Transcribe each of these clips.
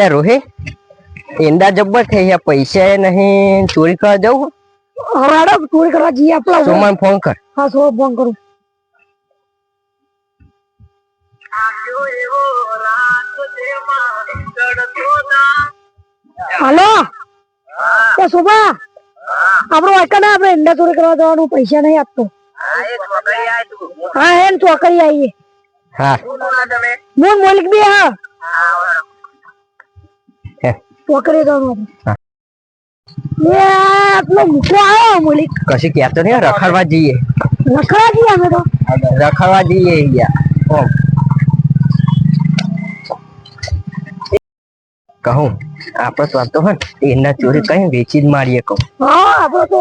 એટલે રોહે ઈંડા જબ્બર થઈ ગયા પૈસા નહીં ચોરી કરવા જવું હરાડો ચોરી કરવા જઈએ આપણે સોમાન ફોન કર? હા સો ફોન કરું? હાલો? એ શોભા આપણો વાંકા ના આપણે ઈંડા ચોરી કરવા જવાનું પૈસા નહીં આપતો. હા એમ ચોકડી આવીએ. હા. મોન મોલિક બી હા. હે, દો જવાનું હા. આપણે એ આટલો મૂકો આવ્યો મોલિક કશું કહેતો નહીં રખડવા જઈએ. લખડા છીએ અમે તો. રખડવા જઈએ યાર કહું આપણે તો તો હે ને ઈંડા ચોરી કઈ વેચી જ મારીએ કહું. હા આપણે તો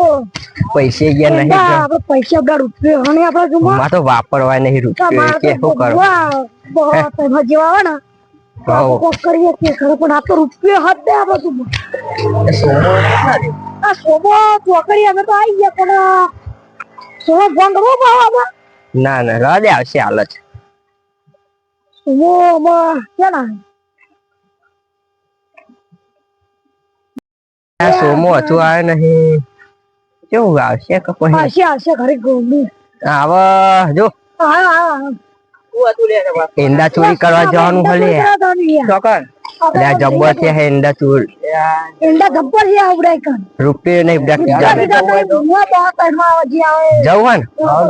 પૈસે ગયા નહીં આપડે આપણે પૈસા અગર રૂપિયો અને આપણે માં તો વાપરવા નહીં રૂપિયો. કે શું કરો? જેવા આવે ને તો આપણે હો. કોક કરીએ છીએ ખરે પણ આ તો રૂપિયો હાથ દે આપણે જુમા સોમો? આ સોમો ચોકડી અમે તો આવી ગયા પણ સોમો ફોન કરવો પાવ ના ના રવા આવશે હાલ જ સોમો આમાં ક્યાં ના સોમો હજુ આવે નહીં. કેવું આવશે કે પછી આવશે ઘરે ગમી આવ જો. હા હા. ઈંડા ચોરી કરવા જવાનું ભલે જબ્બર છે હે ઈંડા ચોર. ઈંડા છે આવડે કાન રૂપિયો નહીં આવે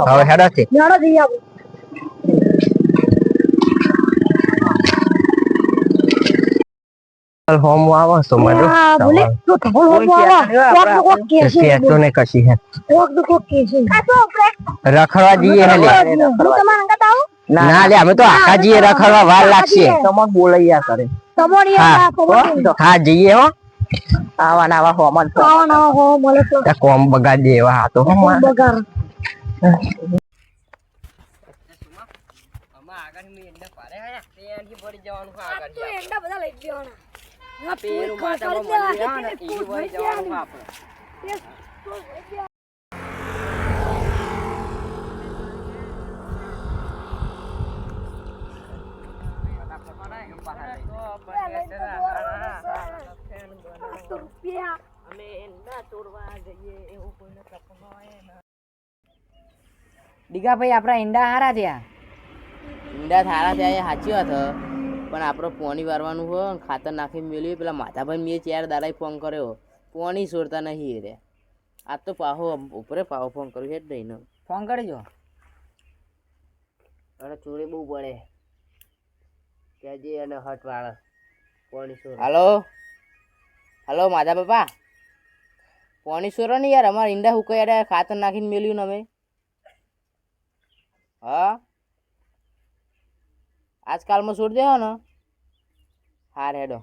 હવે હેડો છે હોમ આવો હા બોલે. તો હોમો આવા. કોક કે કશી હે. કોક રખડવા જઈએ હે હું તમારા અંગત આવું ના લે અમે તો આખા જઈએ રખડવા વાર લાગશે. તમને બોલાયા કરે. તમારી હા. જઈએ હો આવા નાવા હો. મન તો. આવા નાવા હો મળે તો કોમ બગાડ દે એવા હાથો હો. બગાર તો એંડા બધા લઈ લેવાના પેલું મળી જવાનું આપણે. ને. દીઘાભાઈ આપણા ઈંડા હારા થયા ઈંડા થારા થયા એ સાચી વાત પણ આપણે પોણી વારવાનું હોય ખાતર નાખી મેળવી પેલા માથાભાઈ મેં ચાર દાડા ફોન કર્યો. પોણી છોડતા નહીં રે. આ તો પાહો ઉપરે પાહો ફોન કર્યો છે જ નહીં ફોન કરજો અરે ચોરી બહુ પડે. કેજી અને હટ વાળા કોણી ચોર હાલો? હાલો માધા બાપા? પોણી છોડો ને યાર અમારે ઈંડા હુકાઈ યાર ખાતર નાખીને મેલ્યું ને અમે. હા? આજકાલમાં છોડી દેવો ને? હાર હેડો.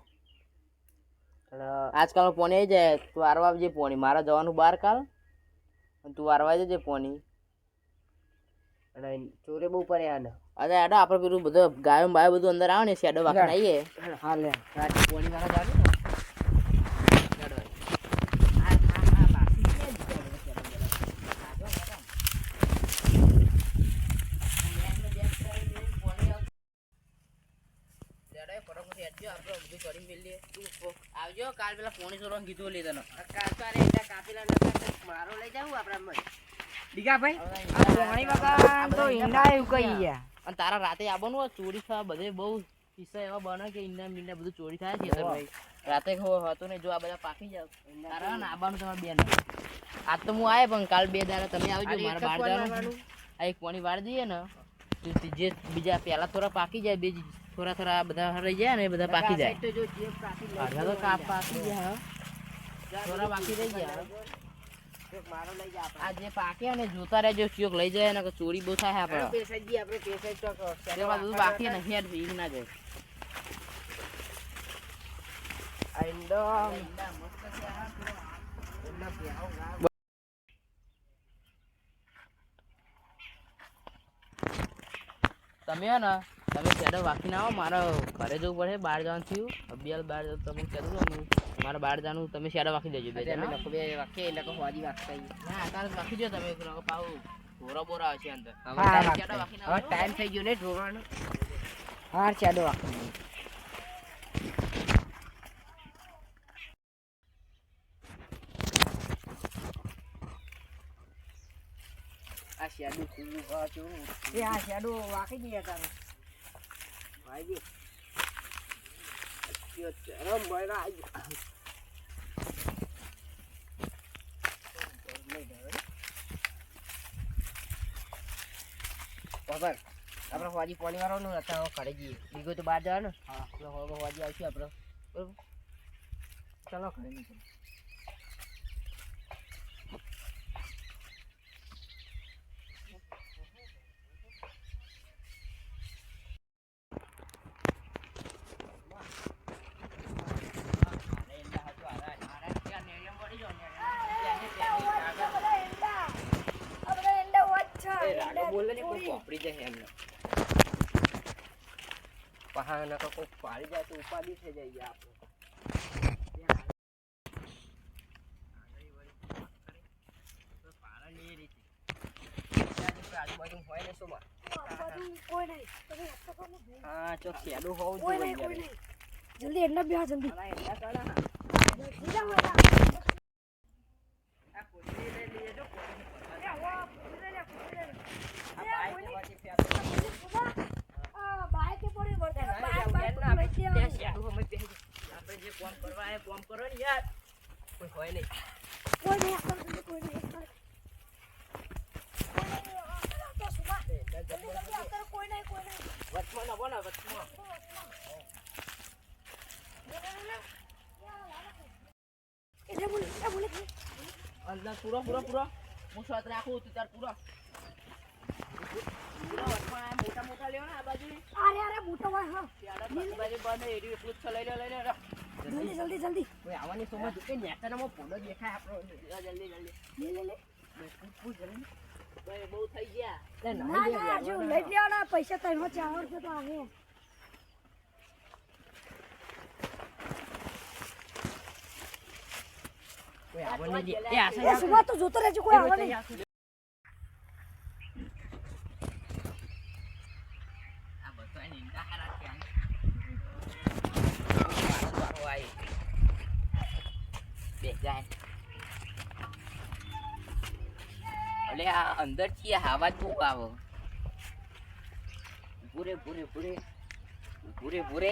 આજકાલ પોણી આવી જાય. તું વારવા આવજે પોણી. મારે જવાનું બહાર કાલ. તું વારવા જજે પોણી. અને ચોરે બહુ પડે આને અરે આડો આપણે પેલું બધું ગાયો બાયો બધું અંદર આવે ને શેડો વાંખીને આવીએ. હા લે રાતે પોણી વાળા. તું આવજો કાલ પેલા પોણી સોરવાનું કીધું લે તને. કાલ તો કાપેલા મારો લઈ જાવ આપણે મય દીઘાભાઈ પોણી વગર તો ઈંડા એવું કહી ગયા અને તારા રાતે આવવાનું હોય ચોરી થવા બધે બહુ કિસ્સા એવા બને કે ઈંડા મીંડા બધું ચોરી થાય છે રાતે હતું ને જો આ બધા પાકી જાવ. તારા ને આવવાનું તમારે બેન આજ તો હું આવે પણ કાલ બે દાડા તમે આવજો મારા બાર જવાનું. આ એક પોણી વાળ દઈએ ને જે બીજા પહેલા થોડા પાકી જાય બીજી થોડા થોડા બધા રહી જાય ને બધા પાકી જાય. અડધા તો પાકી જાય થોડા બાકી રહી ગયા તો મારો લઈ જા આપણે. આ જે પાકે ને જોતા રહેજો ચોક લઈ જાય ને ચોરી બહુ થાય આપણે. પેસાઈ આપણે પેસાઈ ચોક તેમાં બધું બાકી ને યાર ભીગ ના જાય. તમે હે ને તમે શેડો ના આવો મારે ઘરે જવું પડે બહાર જવાનું થયું. અભિયાલ બહાર તમે કહેતું હતું મારા બાળદાનું તમે શેડો વાખી દેજો બે જણા લખો બે વાખે એટલે કો હોજી વાખતા ના તાર વાખી જો તમે કો પાઉ બોરા બોરા છે અંદર. હવે શેડો વાખી હવે ટાઈમ થઈ ગયો ને ઢોરાનો હાર શેડો વાખી આ શેડો કુવું એ આ શેડો વાખી દે ખબર? આપણે હોજી પાણી વાળવાનું હતા હવે ઘરે જઈએ. બીજું તો બહાર જવાનું? હા. હોજી આવશું આપણે. બરોબર? ચાલો ઘરે નીકળો. ને જાય એમને. પહાડ નકર કોઈ પાડી જાય તો ઉપાડી થઈ જાય આપણે. આજુબાજુ હોય ને શું. હા ચો ખેડું હોવું જોઈએ જલ્દી એન્ડા બે જલ્દી. અલા, એના કારણે જલ્દી જાઓ એલા. આ કોથળી લઈ લઈએ જો કોથળી પર. એ આવો, પૂછી લે લે, પૂછી લે લે. આ એ બાઈક કોઈ માંથી ફેંકો. સુભા, આ બાઈકે પડી વળતે. ના, બાઈક- ના, બાઈક યાર, પર ના, લઈ ત્યાં જવાનું. શેડું અમે પહેરી. આપણે જે કામ કરવા આયા, કામ કરો ને યાર કોઈ હોય નહીં કોઈ નહીં, આ જલ્દી કોઈ નહીં. કોઈ નહીં. કોઈ નહીં. વચમાં ને વચમાં એટલે બોલે, એ બોલે અંદર પૂરો પૂરો પૂરો હું શોધ રાખું તું તાર પૂરો મોટા મોટા લેવો આ બાજુ અરે અરે મોટો ભાઈ હા બાજુ બાજુ બંધ એટલું જ લઈ લે લઈ લે. જલ્દી જલ્દી જલ્દી. કોઈ આવવાની સમજ કે નેતાનામાં પોલો દેખાય આપણો. જલ્દી જલ્દી લે લે. લે ભાઈ બહુ થઈ ગયા. ના ના જો લઈ લેવાના પૈસા ચાવર છે તો આવે. કોઈ આવવાની દે. એ આશે એ સુભા તો જોતો રહેજો કોઈ આવે નહીં આ બધા નીંદા હારા થયા. વારો આઈ. બે જાય. અલે આ અંદરથી હવા જ બહુ આવે પૂરે પૂરે પૂરે પૂરે પૂરે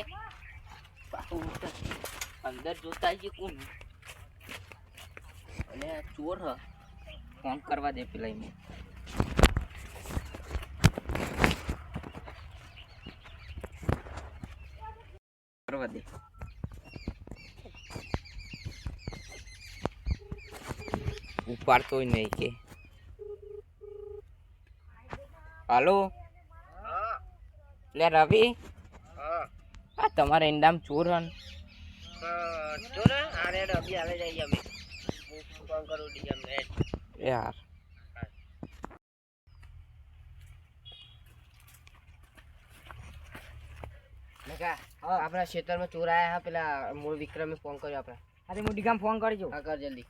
પાછું અંદર જોતા જ કોણ અલે આ ચોર હ ફોન કરવા દે પેલા એમને કરવા દે ઉપાડતોય નહીં કે હાલો. લે રવિ. આ તમારે ઈંડામ ચોર હન યાર. આપણા ખેતરમાં ચોર આયા પેલા મૂળ વિક્રમે ફોન કર્યો આપણે. અરે મોટી ગામ ફોન કરજો હા કર જલ્દી.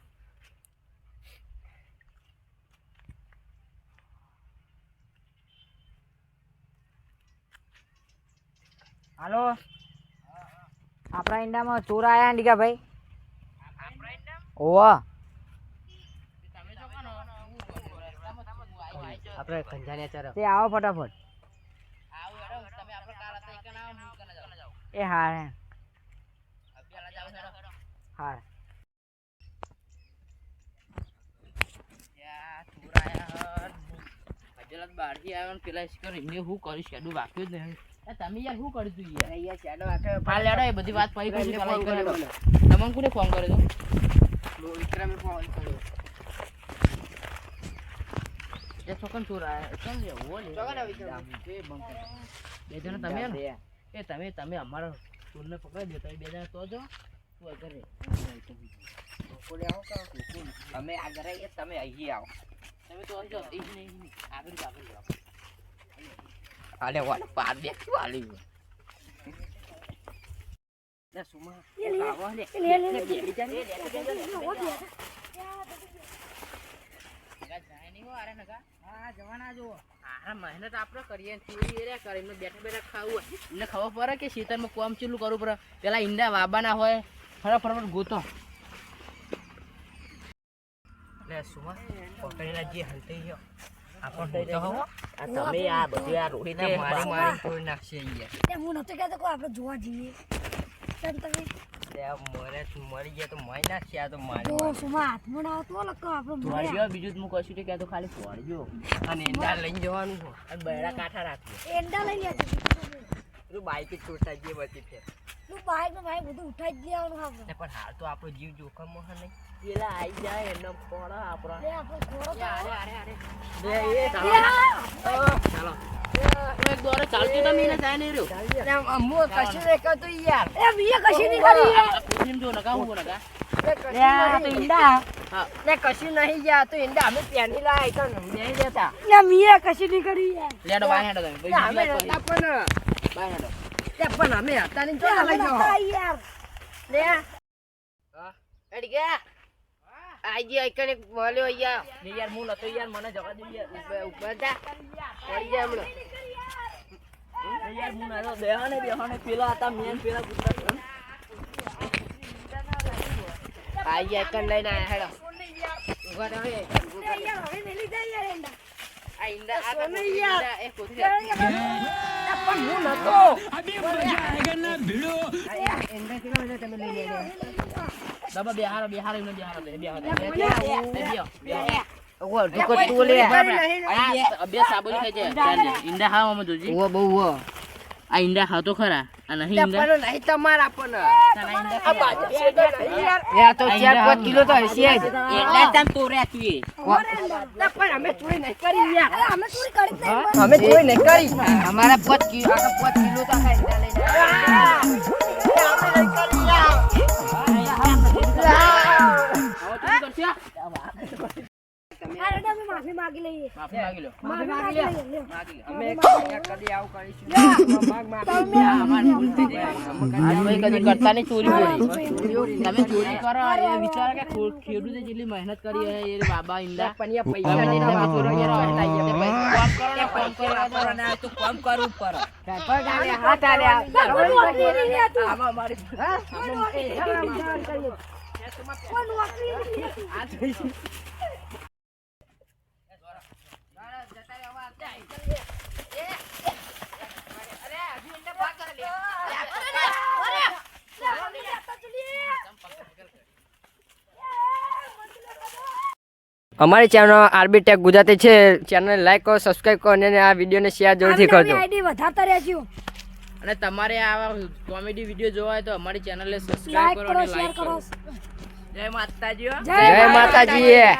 હાલો. આપણા ઈંડામાં ચોર આવ્યા ડીકા ભાઈ. ઓવા. આપણે ખંજાને ચાર. તે આવો ફટાફટ. એ હા હે. હા. બહારથી આવ્યો પેલા શિખર એમને શું કર્યું શેડું વાક્યું જ નહીં. તમે યાર શું કર્યું તું યાર લેડો એ બધી વાત પડી. વિક્રમે તમને કોને ફોન કર્યો તો? ફોન કર્યો. એ છોકન ચોર આયા ચાલ લે ઓ લે ચોકન વિક્રમ. એ બંધ બે જણા તમે ને એ તમે તમે અમારા ચોરને પકડી દો તમે બે જણા તો જો. તું આ ઘરે? કોને આવો તમે આગળ આવીએ તમે અહીં આવો. તમે તો અહીં નહીં, આગળ આગળ જાઓ. આલે વાલે પાર બે આલી લે સુમા આવો લે લે, લે, મહેનત આપણે કરીએ ને ચોરી એ રહ્યા કરે. એમને બેઠા બેઠા ખાવું હોય. એમને ખબર પડે કે ખેતરમાં કોમ ચેટલું કરવું પડે. પેલા ઈંડા વાબાના હોય ફટાફટ ગોતો. લે સુમા પકડેલા જે હલતે ગયો. આ તમે આ બધું આ રોહિતે મારી મારી તોડી નાખશે યાર હું નતો કહેતો કે આપણે જોવા જઈએ ચાલ તમે મરી ગયા તો મરી નાખશે આ તો મારી તો સુમા હાથમાં ના આવતું હોય ને તો આપણે મળ્યા. ફોડજો બીજું તો હું કશું તો ખાલી ફોડજો અને એંડા જવાનું છે કાંઠા રાખજો એંડા લઈ લેજો બાઈક જ છોટા જઈએ બધી ફેર તું બાઈકનું ભાઈ બધું ઉઠાઈ જ દેવાનું આપણે ને પણ હાલ તો આપણો જીવ જોખમમાં છે નહીં. પેલા આઈ જાય એનો ફોડો આપણો. લે આપણો ઘોડો તો અરે અરે અરે બે એ ચાલો. એક દોરે ચાલતું તો મીને જાય નહીં રહ્યો. અમુ કશું નહીં કરતો યાર. એ બીએ કશી નહીં કરી. યાર. જો નકા હું નકા આ તો ઈંડા. હા. ને કશું નહીં ગયા તો ઈંડા. અમે પહેરી લાયા તો નહીં જતા લે મીએ કશી નહીં કરી યાર. લેડો બાય તમે. ને અમે બીજી હતા વાત પણ. બાય હેડો. તે પણ અમે હતા ને આપણે લઈ નતા યાર. લે. એડી ગયા. આજી આઈકને મળ્યો યાર ને યાર હું નતો યાર મને જવા દે યાર. ઉપર- જા. પડી જા હમણાં. ને યાર હું નતો બેહાને બેહાને પેલા હતા મેન પેલા ગુજરાત આજી આઈકન લઈને આયા હેડો. ઊભા રહો એ. યાર હવે મેલી જાય યાર એંડા. આ ઈંડા આ સોને પણ હું નતો. બાબા બેહારો બેહારો એમને બેહારો બે બેહારો બે બેહારો. બે બેહારો. બેહારો. ઓ ઢુકો તું લે. આ બે સાબુની ખાઈ જાય. ઈંડા ખાવા તો જોજી. ઓ બહુ ઓ આ ઈંડા ખાતો ખરા. નહીં ઈંડા પણ નહીં તમારા પણ. આ બાજુ છે. તો નહીં યાર તો ચાર પાંચ કિલો તો હશે જ. એટલા તમ તોર્યા તું એ ના, પણ અમે ચોરી નહીં કરી યાર. અમે ચોરી કરી જ નહીં અમે ચોરી નહીં કરી. અમારા પાંચ કિલો આખા પાંચ કિલો તો આખા ઈંડા લઈને. અમે નહીં કરી યાર હવે તું કરશે અરે અમે માફી માંગી લઈએ. માફી માંગી લો. માફી માંગી લે. માંગી લો. અમે કદી આવું કરીશું. માંગ માફી આ અમારી ભૂલ થઈ જાય અમે કદી કરતા નહીં ચોરી ચોરી તમે ચોરી કરો એ વિચાર કે ખેડૂતે જેટલી મહેનત કરી હે એ બાબા ઇંદા પણ એ પૈસા નહીં ચોરો ચોરી કરો એટલે યાર કામ કરો ને કામ કરો તો કામ કરું પડે. પર ગાલે હાથ આલે. કોઈ નોકરી નહીં લે તું. આમાં મારી કોઈ નોકરી નહીં. નોકરી નહીં લે. અમારી ચેનલ આરબી ટેક ગુજરાતી છે. ચેનલ લાઈક કરો સબસ્ક્રાઈબ કરો અને આ વિડીયોને શેર જરૂરથી કરજો. આઈડી વધારતા રહેજો. અને તમારે આવા કોમેડી વીડિયો જોવા હોય તો અમારી ચેનલને સબસ્ક્રાઇબ લાઈક કરો અને શેર લાઈક કરો. કરો. જય માતાજી જય માતાજી.